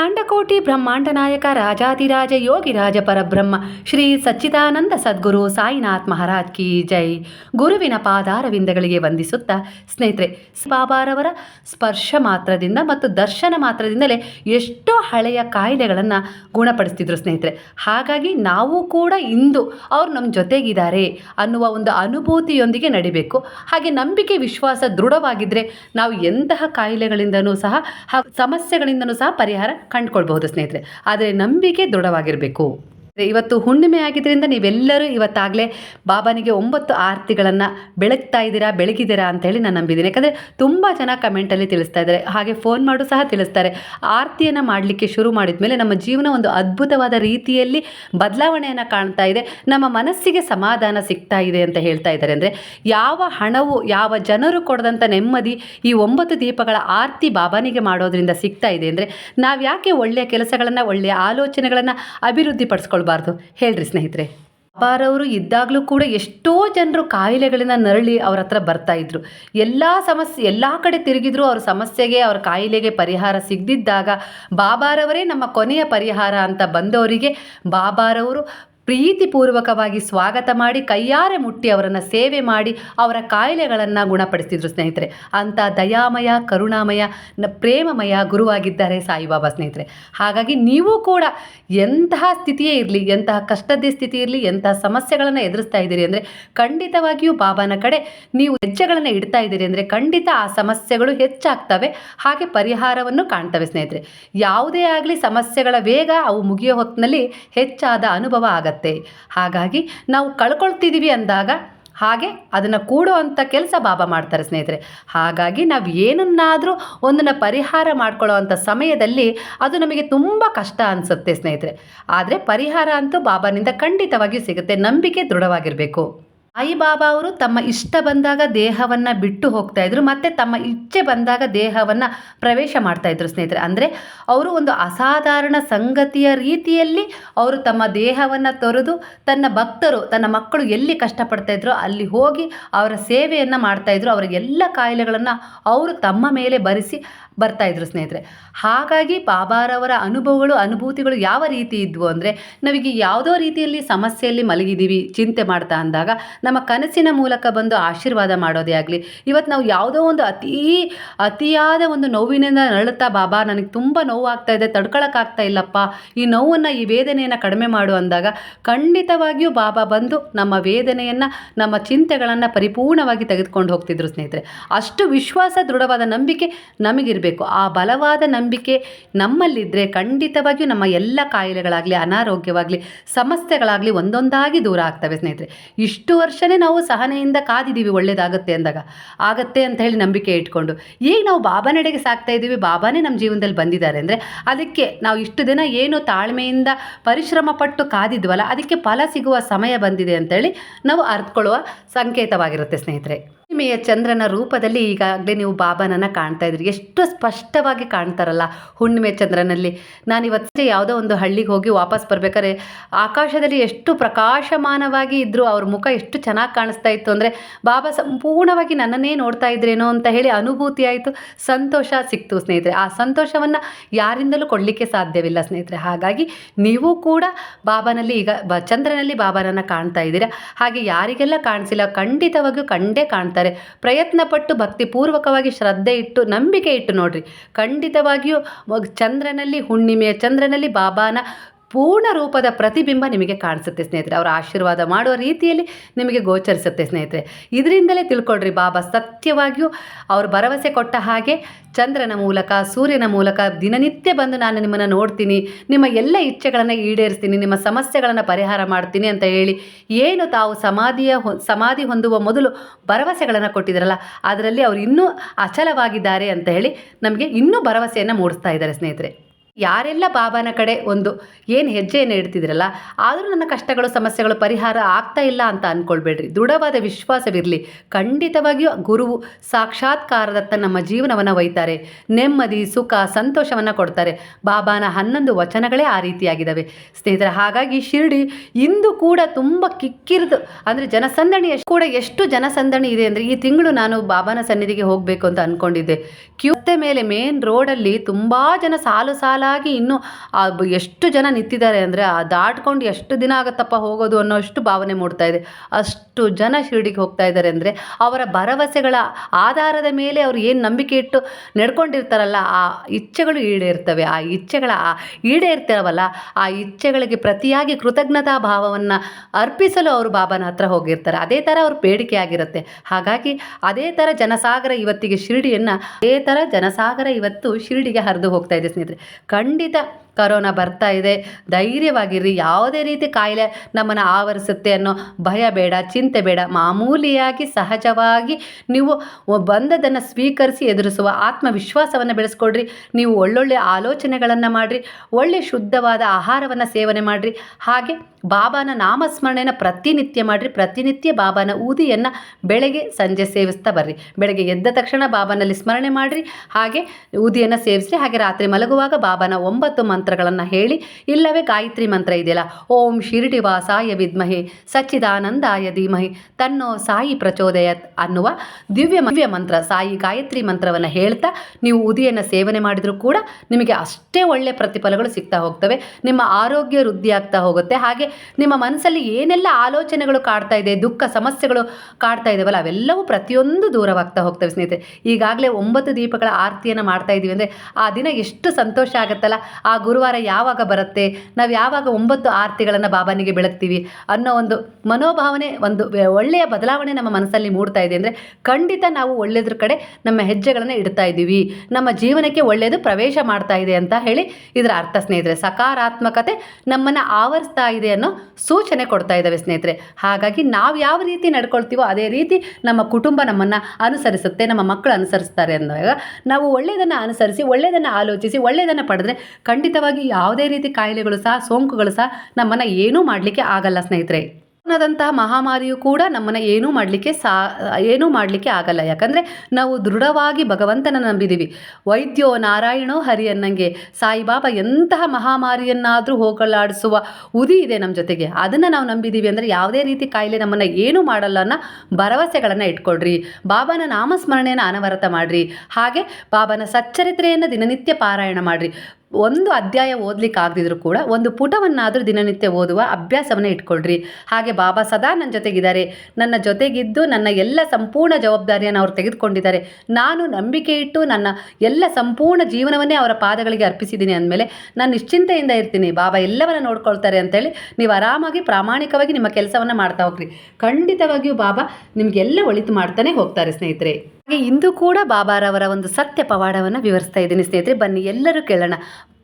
ಅಖಿಲಾಂಡಕೋಟಿ ಬ್ರಹ್ಮಾಂಡ ನಾಯಕ ರಾಜಾದಿರಾಜ ಯೋಗಿರಾಜ ಪರಬ್ರಹ್ಮ ಶ್ರೀ ಸಚ್ಚಿದಾನಂದ ಸದ್ಗುರು ಸಾಯಿನಾಥ್ ಮಹಾರಾಜ್ ಕಿ ಜೈ. ಗುರುವಿನ ಪಾದಾರವಿಂದಗಳಿಗೆ ವಂದಿಸುತ್ತಾ ಸ್ನೇಹಿತರೆ, ಬಾಬಾರವರ ಸ್ಪರ್ಶ ಮಾತ್ರದಿಂದ ಮತ್ತು ದರ್ಶನ ಮಾತ್ರದಿಂದಲೇ ಎಷ್ಟೋ ಹಳೆಯ ಕಾಯಿಲೆಗಳನ್ನು ಗುಣಪಡಿಸ್ತಿದ್ರು ಸ್ನೇಹಿತರೆ. ಹಾಗಾಗಿ ನಾವು ಕೂಡ ಇಂದು ಅವರು ನಮ್ಮ ಜೊತೆಗಿದ್ದಾರೆ ಅನ್ನುವ ಒಂದು ಅನುಭೂತಿಯೊಂದಿಗೆ ನಡಿಬೇಕು. ಹಾಗೆ ನಂಬಿಕೆ, ವಿಶ್ವಾಸ ದೃಢವಾಗಿದ್ದರೆ ನಾವು ಎಂತಹ ಕಾಯಿಲೆಗಳಿಂದನೂ ಸಹ ಸಮಸ್ಯೆಗಳಿಂದನೂ ಸಹ ಪರಿಹಾರ ಕಂಡುಕೊಳ್ಬಹುದು ಸ್ನೇಹಿತರೆ. ಆದರೆ ನಂಬಿಕೆ ದೃಢವಾಗಿರಬೇಕು. ಇವತ್ತು ಹುಣ್ಣಿಮೆ ಆಗಿದ್ದರಿಂದ ನೀವೆಲ್ಲರೂ ಇವತ್ತಾಗಲೇ ಬಾಬಾನಿಗೆ ಒಂಬತ್ತು ಆರತಿಗಳನ್ನು ಬೆಳಗ್ತಾ ಇದ್ದೀರಾ, ಬೆಳಗಿದ್ದೀರಾ ಅಂತೇಳಿ ನಾನು ನಂಬಿದ್ದೀನಿ. ಯಾಕಂದರೆ ತುಂಬ ಜನ ಕಮೆಂಟಲ್ಲಿ ತಿಳಿಸ್ತಾ ಇದ್ದಾರೆ. ಹಾಗೆ ಫೋನ್ ಮಾಡು ಸಹ ತಿಳಿಸ್ತಾರೆ. ಆರತಿಯನ್ನು ಮಾಡಲಿಕ್ಕೆ ಶುರು ಮಾಡಿದ ಮೇಲೆ ನಮ್ಮ ಜೀವನ ಒಂದು ಅದ್ಭುತವಾದ ರೀತಿಯಲ್ಲಿ ಬದಲಾವಣೆಯನ್ನು ಕಾಣ್ತಾ ಇದೆ. ನಮ್ಮ ಮನಸ್ಸಿಗೆ ಸಮಾಧಾನ ಸಿಗ್ತಾ ಇದೆ ಅಂತ ಹೇಳ್ತಾ ಇದ್ದಾರೆ. ಅಂದರೆ ಯಾವ ಹಣವು, ಯಾವ ಜನರು ಕೊಡದಂಥ ನೆಮ್ಮದಿ ಈ ಒಂಬತ್ತು ದೀಪಗಳ ಆರತಿ ಬಾಬಾನಿಗೆ ಮಾಡೋದ್ರಿಂದ ಸಿಗ್ತಾ ಇದೆ. ಅಂದರೆ ನಾವು ಯಾಕೆ ಒಳ್ಳೆಯ ಕೆಲಸಗಳನ್ನು, ಒಳ್ಳೆಯ ಆಲೋಚನೆಗಳನ್ನು ಅಭಿವೃದ್ಧಿ ಪಡಿಸ್ಕೊಳ್ಬಾರ್ದು ಹೇಳ್ರಿ ಸ್ನೇಹಿತರೆ. ಅಪಾರವರು ಇದ್ದಾಗಲೂ ಕೂಡ ಎಷ್ಟೋ ಜನರು ಕಾಯಿಲೆಗಳನ್ನ ನರಳಿ ಅವ್ರ ಹತ್ರ ಬರ್ತಾ ಇದ್ರು. ಎಲ್ಲ ಸಮಸ್ಯೆ ಎಲ್ಲ ಕಡೆ ತಿರುಗಿದ್ರು ಅವ್ರ ಸಮಸ್ಯೆಗೆ, ಅವ್ರ ಕಾಯಿಲೆಗೆ ಪರಿಹಾರ ಸಿಗದಿದ್ದಾಗ, ಬಾಬಾರವರೇ ನಮ್ಮ ಕೊನೆಯ ಪರಿಹಾರ ಅಂತ ಬಂದವರಿಗೆ, ಬಾಬಾರವರು ಪ್ರೀತಿಪೂರ್ವಕವಾಗಿ ಸ್ವಾಗತ ಮಾಡಿ ಕೈಯಾರೆ ಮುಟ್ಟಿ ಅವರನ್ನು ಸೇವೆ ಮಾಡಿ ಅವರ ಕಾಯಿಲೆಗಳನ್ನು ಗುಣಪಡಿಸ್ತಿದ್ರು ಸ್ನೇಹಿತರೆ. ಅಂಥ ದಯಾಮಯ, ಕರುಣಾಮಯ, ನ ಪ್ರೇಮಮಯ ಗುರುವಾಗಿದ್ದಾರೆ ಸಾಯಿಬಾಬಾ ಸ್ನೇಹಿತರೆ. ಹಾಗಾಗಿ ನೀವು ಕೂಡ ಎಂತಹ ಸ್ಥಿತಿಯೇ ಇರಲಿ, ಎಂತಹ ಕಷ್ಟದ ಸ್ಥಿತಿ ಇರಲಿ ಎಂತಹ ಸಮಸ್ಯೆಗಳನ್ನು ಎದುರಿಸ್ತಾ ಇದ್ದೀರಿ ಅಂದರೆ ಖಂಡಿತವಾಗಿಯೂ ಬಾಬಾನ ಕಡೆ ನೀವು ಹೆಜ್ಜೆಗಳನ್ನು ಇಡ್ತಾ ಇದ್ದೀರಿ ಅಂದರೆ ಖಂಡಿತ ಆ ಸಮಸ್ಯೆಗಳು ಹೆಚ್ಚಾಗ್ತವೆ. ಹಾಗೆ ಪರಿಹಾರವನ್ನು ಕಾಣ್ತವೆ ಸ್ನೇಹಿತರೆ. ಯಾವುದೇ ಆಗಲಿ ಸಮಸ್ಯೆಗಳ ವೇಗ ಅವು ಮುಗಿಯೋ ಹೊತ್ತಿನಲ್ಲಿ ಹೆಚ್ಚಾದ ಅನುಭವ ಆಗತ್ತೆ. ಹಾಗಾಗಿ ನಾವು ಕಳ್ಕೊಳ್ತಿದ್ದೀವಿ ಅಂದಾಗ ಹಾಗೆ ಅದನ್ನು ಕೂಡುವಂಥ ಕೆಲಸ ಬಾಬಾ ಮಾಡ್ತಾರೆ ಸ್ನೇಹಿತರೆ. ಹಾಗಾಗಿ ನಾವು ಏನನ್ನಾದರೂ ಒಂದನ್ನು ಪರಿಹಾರ ಮಾಡ್ಕೊಳ್ಳೋ ಅಂಥ ಸಮಯದಲ್ಲಿ ಅದು ನಮಗೆ ತುಂಬ ಕಷ್ಟ ಅನಿಸುತ್ತೆ ಸ್ನೇಹಿತರೆ. ಆದರೆ ಪರಿಹಾರ ಅಂತೂ ಬಾಬಾನಿಂದ ಖಂಡಿತವಾಗಿಯೂ ಸಿಗುತ್ತೆ. ನಂಬಿಕೆ ದೃಢವಾಗಿರಬೇಕು. ಬಾಬಾ ಅವರು ತಮ್ಮ ಇಷ್ಟ ಬಂದಾಗ ದೇಹವನ್ನು ಬಿಟ್ಟು ಹೋಗ್ತಾ ಇದ್ರು, ಮತ್ತು ತಮ್ಮ ಇಚ್ಛೆ ಬಂದಾಗ ದೇಹವನ್ನು ಪ್ರವೇಶ ಮಾಡ್ತಾ ಇದ್ರು ಸ್ನೇಹಿತರೆ. ಅಂದರೆ ಅವರು ಒಂದು ಅಸಾಧಾರಣ ಸಂಗತಿಯ ರೀತಿಯಲ್ಲಿ ಅವರು ತಮ್ಮ ದೇಹವನ್ನು ತೊರೆದು ತನ್ನ ಭಕ್ತರು, ತನ್ನ ಮಕ್ಕಳು ಎಲ್ಲಿ ಕಷ್ಟಪಡ್ತಾ ಇದ್ರು ಅಲ್ಲಿ ಹೋಗಿ ಅವರ ಸೇವೆಯನ್ನು ಮಾಡ್ತಾ ಇದ್ರು. ಅವರ ಎಲ್ಲ ಕಾಯಿಲೆಗಳನ್ನು ಅವರು ತಮ್ಮ ಮೇಲೆ ಭರಿಸಿ ಬರ್ತಾ ಇದ್ರು ಸ್ನೇಹಿತರೆ. ಹಾಗಾಗಿ ಬಾಬಾರವರ ಅನುಭವಗಳು, ಅನುಭೂತಿಗಳು ಯಾವ ರೀತಿ ಇದ್ವು ಅಂದರೆ ನಮಗೆ ಯಾವುದೋ ರೀತಿಯಲ್ಲಿ ಸಮಸ್ಯೆಯಲ್ಲಿ ಮಲಗಿದ್ದೀವಿ, ಚಿಂತೆ ಮಾಡ್ತಾ ಅಂದಾಗ ನಮ್ಮ ಕನಸಿನ ಮೂಲಕ ಬಂದು ಆಶೀರ್ವಾದ ಮಾಡೋದೇ ಆಗಲಿ. ಇವತ್ತು ನಾವು ಯಾವುದೋ ಒಂದು ಅತೀ, ಅತಿಯಾದ ಒಂದು ನೋವಿನಿಂದ ನರಳುತ್ತಾ, ಬಾಬಾ, ನನಗೆ ತುಂಬ ನೋವಾಗ್ತಾ ಇದೆ ತಡ್ಕೊಳಕ್ಕಾಗ್ತಾ ಇಲ್ಲಪ್ಪ. ಈ ನೋವನ್ನು, ಈ ವೇದನೆಯನ್ನು ಕಡಿಮೆ ಮಾಡು ಅಂದಾಗ ಖಂಡಿತವಾಗಿಯೂ ಬಾಬಾ ಬಂದು ನಮ್ಮ ವೇದನೆಯನ್ನು, ನಮ್ಮ ಚಿಂತೆಗಳನ್ನು ಪರಿಪೂರ್ಣವಾಗಿ ತೆಗೆದುಕೊಂಡು ಹೋಗ್ತಿದ್ರು ಸ್ನೇಹಿತರೆ. ಅಷ್ಟು ವಿಶ್ವಾಸ, ದೃಢವಾದ ನಂಬಿಕೆ ನಮಗಿರಬೇಕು. ಆ ಬಲವಾದ ನಂಬಿಕೆ ನಮ್ಮಲ್ಲಿದ್ದರೆ ಖಂಡಿತವಾಗಿಯೂ ನಮ್ಮ ಎಲ್ಲ ಕಾಯಿಲೆಗಳಾಗಲಿ, ಅನಾರೋಗ್ಯವಾಗಲಿ, ಸಮಸ್ಯೆಗಳಾಗಲಿ ಒಂದೊಂದಾಗಿ ದೂರ ಆಗ್ತವೆ ಸ್ನೇಹಿತರೆ. ಇಷ್ಟು ವರ್ಷನೇ ನಾವು ಸಹನೆಯಿಂದ ಕಾದಿದ್ದೀವಿ ಒಳ್ಳೆಯದಾಗುತ್ತೆ ಅಂದಾಗ. ಆಗತ್ತೆ ಅಂತ ಹೇಳಿ ನಂಬಿಕೆ ಇಟ್ಕೊಂಡು. ಈಗ ನಾವು ಬಾಬಾನೆಡೆಗೆ ಸಾಕ್ತಾ ಇದ್ದೀವಿ, ಬಾಬಾನೇ ನಮ್ಮ ಜೀವನದಲ್ಲಿ ಬಂದಿದ್ದಾರೆ ಅಂದರೆ ಅದಕ್ಕೆ ನಾವು ಇಷ್ಟು ದಿನ ಏನು ತಾಳ್ಮೆಯಿಂದ ಪರಿಶ್ರಮ ಪಟ್ಟು ಕಾದಿದ್ವಲ್ಲ, ಅದಕ್ಕೆ ಫಲ ಸಿಗುವ ಸಮಯ ಬಂದಿದೆ ಅಂತೇಳಿ ನಾವು ಅರ್ಥಕೊಳ್ಳುವ ಸಂಕೇತವಾಗಿರುತ್ತೆ ಸ್ನೇಹಿತರೆ. ಹುಣ್ಣಿಮೆಯ ಚಂದ್ರನ ರೂಪದಲ್ಲಿ ಈಗಾಗಲೇ ನೀವು ಬಾಬಾನನ್ನು ಕಾಣ್ತಾ ಇದ್ರಿ. ಎಷ್ಟು ಸ್ಪಷ್ಟವಾಗಿ ಕಾಣ್ತಾರಲ್ಲ ಹುಣ್ಣಿಮೆ ಚಂದ್ರನಲ್ಲಿ. ನಾನು ಇವತ್ತೇ ಯಾವುದೋ ಒಂದು ಹಳ್ಳಿಗೆ ಹೋಗಿ ವಾಪಸ್ ಬರ್ಬೇಕಾದ್ರೆ ಆಕಾಶದಲ್ಲಿ ಎಷ್ಟು ಪ್ರಕಾಶಮಾನವಾಗಿ ಇದ್ದರೂ ಅವ್ರ ಮುಖ ಎಷ್ಟು ಚೆನ್ನಾಗಿ ಕಾಣಿಸ್ತಾ ಇತ್ತು ಅಂದರೆ ಬಾಬಾ ಸಂಪೂರ್ಣವಾಗಿ ನನ್ನನ್ನೇ ನೋಡ್ತಾ ಇದ್ರೇನೋ ಅಂತ ಹೇಳಿ ಅನುಭೂತಿ ಆಯಿತು, ಸಂತೋಷ ಸಿಕ್ತು ಸ್ನೇಹಿತರೆ. ಆ ಸಂತೋಷವನ್ನು ಯಾರಿಂದಲೂ ಕೊಡಲಿಕ್ಕೆ ಸಾಧ್ಯವಿಲ್ಲ ಸ್ನೇಹಿತರೆ. ಹಾಗಾಗಿ ನೀವು ಕೂಡ ಬಾಬಾನಲ್ಲಿ ಈಗ ಚಂದ್ರನಲ್ಲಿ ಬಾಬಾನನ್ನು ಕಾಣ್ತಾ ಇದ್ದೀರಾ. ಹಾಗೆ ಯಾರಿಗೆಲ್ಲ ಕಾಣಿಸಿಲ್ಲ ಖಂಡಿತವಾಗಿಯೂ ಕಂಡೇ ಕಾಣ್ತಾರೆ ಪ್ರಯತ್ನಪಟ್ಟು ಭಕ್ತಿಪೂರ್ವಕವಾಗಿ ಶ್ರದ್ಧೆ ಇಟ್ಟು ನಂಬಿಕೆ ಇಟ್ಟು ನೋಡ್ರಿ. ಖಂಡಿತವಾಗಿಯೂ ಚಂದ್ರನಲ್ಲಿ ಹುಣ್ಣಿಮೆಯ ಚಂದ್ರನಲ್ಲಿ ಬಾಬಾನ ಪೂರ್ಣ ರೂಪದ ಪ್ರತಿಬಿಂಬ ನಿಮಗೆ ಕಾಣಿಸುತ್ತೆ ಸ್ನೇಹಿತರೆ. ಅವರ ಆಶೀರ್ವಾದ ಮಾಡುವ ರೀತಿಯಲ್ಲಿ ನಿಮಗೆ ಗೋಚರಿಸುತ್ತೆ ಸ್ನೇಹಿತರೆ. ಇದರಿಂದಲೇ ತಿಳ್ಕೊಳ್ರಿ ಬಾಬಾ, ಸತ್ಯವಾಗಿಯೂ ಅವರು ಭರವಸೆ ಕೊಟ್ಟ ಹಾಗೆ ಚಂದ್ರನ ಮೂಲಕ, ಸೂರ್ಯನ ಮೂಲಕ ದಿನನಿತ್ಯ ಬಂದು ನಾನು ನಿಮ್ಮನ್ನು ನೋಡ್ತೀನಿ, ನಿಮ್ಮ ಎಲ್ಲ ಇಚ್ಛೆಗಳನ್ನು ಈಡೇರಿಸ್ತೀನಿ, ನಿಮ್ಮ ಸಮಸ್ಯೆಗಳನ್ನು ಪರಿಹಾರ ಮಾಡ್ತೀನಿ ಅಂತ ಹೇಳಿ ಏನು ತಾವು ಸಮಾಧಿಯ ಸಮಾಧಿ ಹೊಂದುವ ಮೊದಲು ಭರವಸೆಗಳನ್ನು ಕೊಟ್ಟಿದ್ರಲ್ಲ, ಅದರಲ್ಲಿ ಅವರು ಇನ್ನೂ ಅಚಲವಾಗಿದ್ದಾರೆ ಅಂತ ಹೇಳಿ ನಮಗೆ ಇನ್ನೂ ಭರವಸೆಯನ್ನು ಮೂಡಿಸ್ತಾ ಇದ್ದಾರೆ ಸ್ನೇಹಿತರೆ. ಯಾರೆಲ್ಲ ಬಾಬಾನ ಕಡೆ ಒಂದು ಏನು ಹೆಜ್ಜೆಯನ್ನು ಇಡ್ತಿದ್ರಲ್ಲ, ಆದರೂ ನನ್ನ ಕಷ್ಟಗಳು, ಸಮಸ್ಯೆಗಳು ಪರಿಹಾರ ಆಗ್ತಾ ಇಲ್ಲ ಅಂತ ಅಂದ್ಕೊಳ್ಬೇಡ್ರಿ ದೃಢವಾದ ವಿಶ್ವಾಸವಿರಲಿ. ಖಂಡಿತವಾಗಿಯೂ ಗುರುವು ಸಾಕ್ಷಾತ್ಕಾರದತ್ತ ನಮ್ಮ ಜೀವನವನ್ನು ಒಯ್ತಾರೆ. ನೆಮ್ಮದಿ, ಸುಖ, ಸಂತೋಷವನ್ನು ಕೊಡ್ತಾರೆ. ಬಾಬಾನ ಹನ್ನೊಂದು ವಚನಗಳೇ ಆ ರೀತಿಯಾಗಿದ್ದಾವೆ ಸ್ನೇಹಿತರೆ, ಹಾಗಾಗಿ ಶಿರ್ಡಿ ಇಂದು ಕೂಡ ತುಂಬ ಕಿಕ್ಕಿರಿದು, ಅಂದರೆ ಜನಸಂದಣಿ ಎಷ್ಟು ಕೂಡ ಎಷ್ಟು ಜನಸಂದಣಿ ಇದೆ ಅಂದರೆ ಈ ತಿಂಗಳು ನಾನು ಬಾಬಾನ ಸನ್ನಿಧಿಗೆ ಹೋಗಬೇಕು ಅಂತ ಅಂದ್ಕೊಂಡಿದ್ದೆ ಕ್ಯೂತೆ ಮೇಲೆ ಮೇನ್ ರೋಡಲ್ಲಿ ತುಂಬ ಜನ ಸಾಲು ಸಾಲ ಸಾಲಾಗಿ ಇನ್ನು ಎಷ್ಟು ಜನ ನಿಂತಿದ್ದಾರೆ ಅಂದರೆ ಆ ದಾಟ್ಕೊಂಡು ಎಷ್ಟು ದಿನ ಆಗುತ್ತಪ್ಪ ಹೋಗೋದು ಅನ್ನೋ ಅಷ್ಟು ಭಾವನೆ ಮೂಡ್ತಾ ಇದೆ. ಅಷ್ಟು ಜನ ಶಿರಡಿಗೆ ಹೋಗ್ತಾ ಇದ್ದಾರೆ ಅಂದರೆ ಅವರ ಭರವಸೆಗಳ ಆಧಾರದ ಮೇಲೆ ಅವರು ಏನು ನಂಬಿಕೆ ಇಟ್ಟು ನಡ್ಕೊಂಡಿರ್ತಾರಲ್ಲ, ಆ ಇಚ್ಛೆಗಳು ಈಡೇರ್ತವೆ. ಆ ಇಚ್ಛೆಗಳ, ಆ ಈಡೇರ್ತಾವಲ್ಲ ಆ ಇಚ್ಛೆಗಳಿಗೆ ಪ್ರತಿಯಾಗಿ ಕೃತಜ್ಞತಾ ಭಾವವನ್ನು ಅರ್ಪಿಸಲು ಅವರು ಬಾಬಾನ ಹತ್ರ ಹೋಗಿರ್ತಾರೆ. ಅದೇ ಥರ ಅವ್ರ ಬೇಡಿಕೆ ಆಗಿರುತ್ತೆ. ಹಾಗಾಗಿ ಅದೇ ಥರ ಜನಸಾಗರ ಇವತ್ತಿಗೆ ಶಿರಡಿಯನ್ನು, ಅದೇ ಥರ ಜನಸಾಗರ ಇವತ್ತು ಶಿರಡಿಗೆ ಹರಿದು ಹೋಗ್ತಾ ಇದೆ ಸ್ನೇಹಿತರೆ. ಖಂಡಿತ ಕರೋನಾ ಬರ್ತಾ ಇದೆ. ಧೈರ್ಯವಾಗಿರಿ ಯಾವುದೇ ರೀತಿ ಕಾಯಿಲೆ ನಮ್ಮನ್ನು ಆವರಿಸುತ್ತೆ ಅನ್ನೋ ಭಯ ಬೇಡ, ಚಿಂತೆ ಬೇಡ. ಮಾಮೂಲಿಯಾಗಿ, ಸಹಜವಾಗಿ ನೀವು ಬಂದದನ್ನು ಸ್ವೀಕರಿಸಿ ಎದುರಿಸುವ ಆತ್ಮವಿಶ್ವಾಸವನ್ನು ಬೆಳೆಸ್ಕೊಡ್ರಿ. ನೀವು ಒಳ್ಳೊಳ್ಳೆ ಆಲೋಚನೆಗಳನ್ನು ಮಾಡಿರಿ. ಒಳ್ಳೆ ಶುದ್ಧವಾದ ಆಹಾರವನ್ನು ಸೇವನೆ ಮಾಡಿರಿ. ಹಾಗೆ ಬಾಬಾನ ನಾಮಸ್ಮರಣೆಯನ್ನು ಪ್ರತಿನಿತ್ಯ ಮಾಡಿರಿ. ಪ್ರತಿನಿತ್ಯ ಬಾಬಾನ ಊದಿಯನ್ನು ಬೆಳಗ್ಗೆ ಸಂಜೆ ಸೇವಿಸ್ತಾ ಬರ್ರಿ. ಬೆಳಗ್ಗೆ ಎದ್ದ ತಕ್ಷಣ ಬಾಬಾನಲ್ಲಿ ಸ್ಮರಣೆ ಮಾಡಿರಿ. ಹಾಗೆ ಊದಿಯನ್ನು ಸೇವಿಸಿ ಹಾಗೆ ರಾತ್ರಿ ಮಲಗುವಾಗ ಬಾಬಾನ ಒಂಬತ್ತು ಮಂತ್ರಗಳನ್ನು ಹೇಳಿ, ಇಲ್ಲವೇ ಗಾಯತ್ರಿ ಮಂತ್ರ ಇದೆಯಲ್ಲ, ಓಂ ಶಿರಡಿ ವಾಸಾಯ ವಿದ್ಮಹೆ, ಸಚ್ಚಿದಾನಂದಾಯ ಧೀಮಹಿ, ತನ್ನೋ ಸಾಯಿ ಪ್ರಚೋದಯತ್ ಅನ್ನುವ ದಿವ್ಯ ದಿವ್ಯ ಮಂತ್ರ, ಸಾಯಿ ಗಾಯತ್ರಿ ಮಂತ್ರವನ್ನು ಹೇಳ್ತಾ, ನೀವು ಉದಿಯನ್ನು ಸೇವನೆ ಮಾಡಿದರೂ ಕೂಡ ನಿಮಗೆ ಅಷ್ಟೇ ಒಳ್ಳೆಯ ಪ್ರತಿಫಲಗಳು ಸಿಗ್ತಾ ಹೋಗ್ತವೆ. ನಿಮ್ಮ ಆರೋಗ್ಯ ವೃದ್ಧಿ ಆಗ್ತಾ ಹೋಗುತ್ತೆ. ಹಾಗೆ ನಿಮ್ಮ ಮನಸ್ಸಲ್ಲಿ ಏನೆಲ್ಲ ಆಲೋಚನೆಗಳು ಕಾಡ್ತಾ ಇದೆ, ದುಃಖ ಸಮಸ್ಯೆಗಳು ಕಾಡ್ತಾ ಇದ್ದಾವಲ್ಲ ಅವೆಲ್ಲವೂ ಪ್ರತಿಯೊಂದು ದೂರವಾಗ್ತಾ ಹೋಗ್ತವೆ ಸ್ನೇಹಿತರೆ. ಈಗಾಗಲೇ ಒಂಬತ್ತು ದೀಪಗಳ ಆರತಿಯನ್ನು ಮಾಡ್ತಾ ಇದ್ದೀವಿ ಅಂದರೆ ಆ ದಿನ ಎಷ್ಟು ಸಂತೋಷ ಆಗುತ್ತಲ್ಲ. ಆ ಗುರುವಾರ ಯಾವಾಗ ಬರುತ್ತೆ? ನಾವು ಯಾವಾಗ ಒಂಬತ್ತು ಆರತಿಗಳನ್ನು ಬಾಬಾನಿಗೆ ಬೆಳಗ್ತೀವಿ ಅನ್ನೋ ಒಂದು ಮನೋಭಾವನೆ, ಒಂದು ಒಳ್ಳೆಯ ಬದಲಾವಣೆ ನಮ್ಮ ಮನಸ್ಸಲ್ಲಿ ಮೂಡ್ತಾ ಇದೆ ಅಂದರೆ ಖಂಡಿತ ನಾವು ಒಳ್ಳೆಯದ್ರ ಕಡೆ ನಮ್ಮ ಹೆಜ್ಜೆಗಳನ್ನು ಇಡ್ತಾ ಇದ್ದೀವಿ. ನಮ್ಮ ಜೀವನಕ್ಕೆ ಒಳ್ಳೆಯದು ಪ್ರವೇಶ ಮಾಡ್ತಾ ಇದೆ ಅಂತ ಹೇಳಿ ಇದರ ಅರ್ಥ ಸ್ನೇಹಿತರೆ. ಸಕಾರಾತ್ಮಕತೆ ನಮ್ಮನ್ನು ಆವರಿಸ್ತಾ ಇದೆ ಅನ್ನೋ ಸೂಚನೆ ಕೊಡ್ತಾ ಇದ್ದಾವೆ ಸ್ನೇಹಿತರೆ. ಹಾಗಾಗಿ ನಾವು ಯಾವ ರೀತಿ ನಡ್ಕೊಳ್ತೀವೋ ಅದೇ ರೀತಿ ನಮ್ಮ ಕುಟುಂಬ ನಮ್ಮನ್ನು ಅನುಸರಿಸುತ್ತೆ, ನಮ್ಮ ಮಕ್ಕಳು ಅನುಸರಿಸ್ತಾರೆ ಅಂದಾಗ ನಾವು ಒಳ್ಳೆಯದನ್ನು ಅನುಸರಿಸಿ ಒಳ್ಳೆಯದನ್ನು ಆಲೋಚಿಸಿ ಒಳ್ಳೆಯದನ್ನು ಪಡೆದ್ರೆ ಖಂಡಿತವಾಗಿ ಯಾವುದೇ ರೀತಿ ಕಾಯಿಲೆಗಳು ಸಹ, ಸೋಂಕುಗಳು ಸಹ ನಮ್ಮನ್ನು ಏನೂ ಮಾಡಲಿಕ್ಕೆ ಆಗಲ್ಲ ಸ್ನೇಹಿತರೆ. ಕೊರೋನಾದಂತಹ ಮಹಾಮಾರಿಯು ಕೂಡ ನಮ್ಮನ್ನು ಏನೂ ಮಾಡಲಿಕ್ಕೆ ಸಾ, ಏನೂ ಮಾಡಲಿಕ್ಕೆ ಆಗಲ್ಲ. ಯಾಕಂದರೆ ನಾವು ದೃಢವಾಗಿ ಭಗವಂತನ ನಂಬಿದ್ದೀವಿ ವೈದ್ಯೋ ನಾರಾಯಣೋ ಹರಿ ಅನ್ನಂಗೆ ಸಾಯಿಬಾಬಾ ಎಂತಹ ಮಹಾಮಾರಿಯನ್ನಾದರೂ ಹೋಗಲಾಡಿಸುವ ಉದಿ ಇದೆ ನಮ್ಮ ಜೊತೆಗೆ. ಅದನ್ನು ನಾವು ನಂಬಿದ್ದೀವಿ ಅಂದರೆ ಯಾವುದೇ ರೀತಿ ಕಾಯಿಲೆ ನಮ್ಮನ್ನು ಏನೂ ಮಾಡಲ್ಲ ಅನ್ನೋ ಭರವಸೆಗಳನ್ನು ಇಟ್ಕೊಳ್ರಿ. ಬಾಬಾನ ನಾಮಸ್ಮರಣೆಯನ್ನು ಅನವರತ ಮಾಡಿರಿ. ಹಾಗೆ ಬಾಬಾನ ಸಚ್ಚರಿತ್ರೆಯನ್ನು ದಿನನಿತ್ಯ ಪಾರಾಯಣ ಮಾಡಿರಿ. ಒಂದು ಅಧ್ಯಾಯ ಓದ್ಲಿಕ್ಕೆ ಆಗದಿದ್ರು ಕೂಡ ಒಂದು ಪುಟವನ್ನಾದರೂ ದಿನನಿತ್ಯ ಓದುವ ಅಭ್ಯಾಸವನ್ನು ಇಟ್ಕೊಳ್ರಿ. ಹಾಗೆ ಬಾಬಾ ಸದಾ ನನ್ನ ಜೊತೆಗಿದ್ದಾರೆ. ನನ್ನ ಜೊತೆಗಿದ್ದು ನನ್ನ ಎಲ್ಲ ಸಂಪೂರ್ಣ ಜವಾಬ್ದಾರಿಯನ್ನು ಅವರು ತೆಗೆದುಕೊಂಡಿದ್ದಾರೆ. ನಾನು ನಂಬಿಕೆ ಇಟ್ಟು ನನ್ನ ಎಲ್ಲ ಸಂಪೂರ್ಣ ಜೀವನವನ್ನೇ ಅವರ ಪಾದಗಳಿಗೆ ಅರ್ಪಿಸಿದ್ದೀನಿ ಅಂದಮೇಲೆ ನಾನು ನಿಶ್ಚಿಂತೆಯಿಂದ ಇರ್ತೀನಿ. ಬಾಬಾ ಎಲ್ಲವನ್ನ ನೋಡ್ಕೊಳ್ತಾರೆ ಅಂತೇಳಿ ನೀವು ಆರಾಮಾಗಿ ಪ್ರಾಮಾಣಿಕವಾಗಿ ನಿಮ್ಮ ಕೆಲಸವನ್ನು ಮಾಡ್ತಾ ಹೋಗ್ರಿ. ಖಂಡಿತವಾಗಿಯೂ ಬಾಬಾ ನಿಮಗೆಲ್ಲ ಒಳಿತು ಮಾಡ್ತಾನೆ ಹೋಗ್ತಾರೆ ಸ್ನೇಹಿತರೆ. ಇಂದು ಕೂಡ ಬಾಬಾರವರ ಒಂದು ಸತ್ಯ ಪವಾಡವನ್ನು ವಿವರಿಸ್ತಾ ಇದ್ದೀನಿ ಸ್ನೇಹಿತರೆ. ಬನ್ನಿ ಎಲ್ಲರೂ ಕೇಳೋಣ.